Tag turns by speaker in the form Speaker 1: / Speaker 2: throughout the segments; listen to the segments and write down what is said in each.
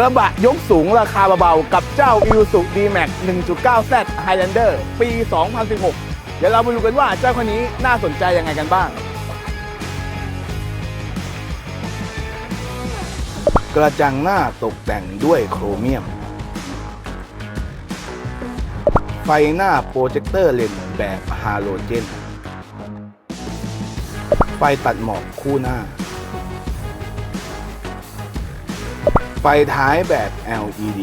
Speaker 1: กระบะยกสูงราคาเบาๆ กับเจ้า Isuzu D-Max 1.9Z Highlander ปี 2016 เดี๋ยวเรามาดูกันว่าเจ้าคันนี้น่าสนใจยังไงกันบ้าง กระจังหน้าตกแต่งด้วยโครเมียม ไฟหน้าโปรเจคเตอร์เลนส์แบบฮาโลเจน ไฟตัดหมอกคู่หน้า ไฟท้ายแบบ LED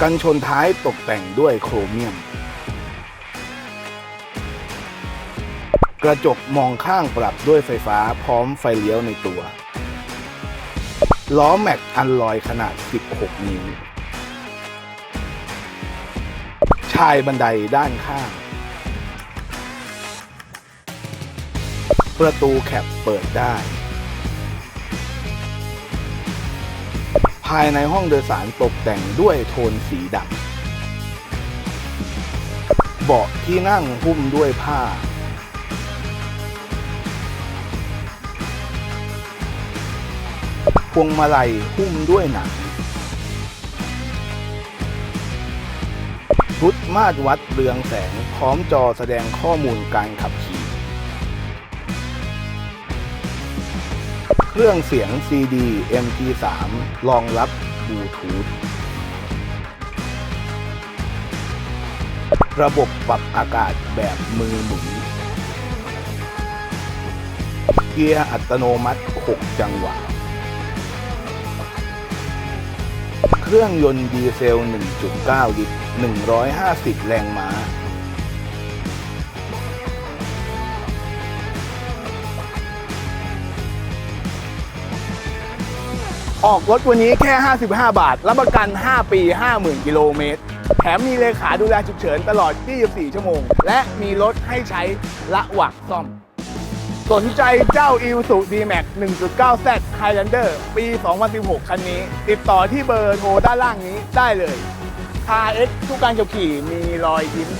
Speaker 1: กันชนท้ายตกแต่งด้วยโครเมียม กระจกมองข้างปรับด้วยไฟฟ้าพร้อมไฟเลี้ยวในตัว ล้อแม็กอันลอยขนาด 16 นิ้ว ชายบันไดด้านข้าง ประตูแคปเปิดได้ ภายในห้องโดยสารตกแต่งด้วยโทนสีดำเบาะที่นั่งหุ้มด้วยผ้า พวงมาลัยหุ้มด้วยหนังชุดมาตรวัดเรืองแสงพร้อมจอแสดงข้อมูลการขับขี่ เครื่องเสียง CD MP3 รองรับบลูทูธระบบปรับอากาศแบบมือหมุน เกียร์อัตโนมัติ 6 จังหวะ เครื่องยนต์ดีเซล 1.9 ลิตร 150 แรงม้า ออกรถวันนี้แค่ 55 บาท รับประกัน 5 ปี 50,000 กิโลเมตร แถมมีเลขาดูแลฉุกเฉินตลอด 24 ชั่วโมง และมีรถให้ใช้ระหว่างซ่อม สนใจเจ้า i s u D-Max 1.9Z Highlander ปี 2016 คันนี้ ติดต่อที่เบอร์โทรด้านล่างนี้ได้เลย RX ทุกการขับขี่มีรอยยิ้ม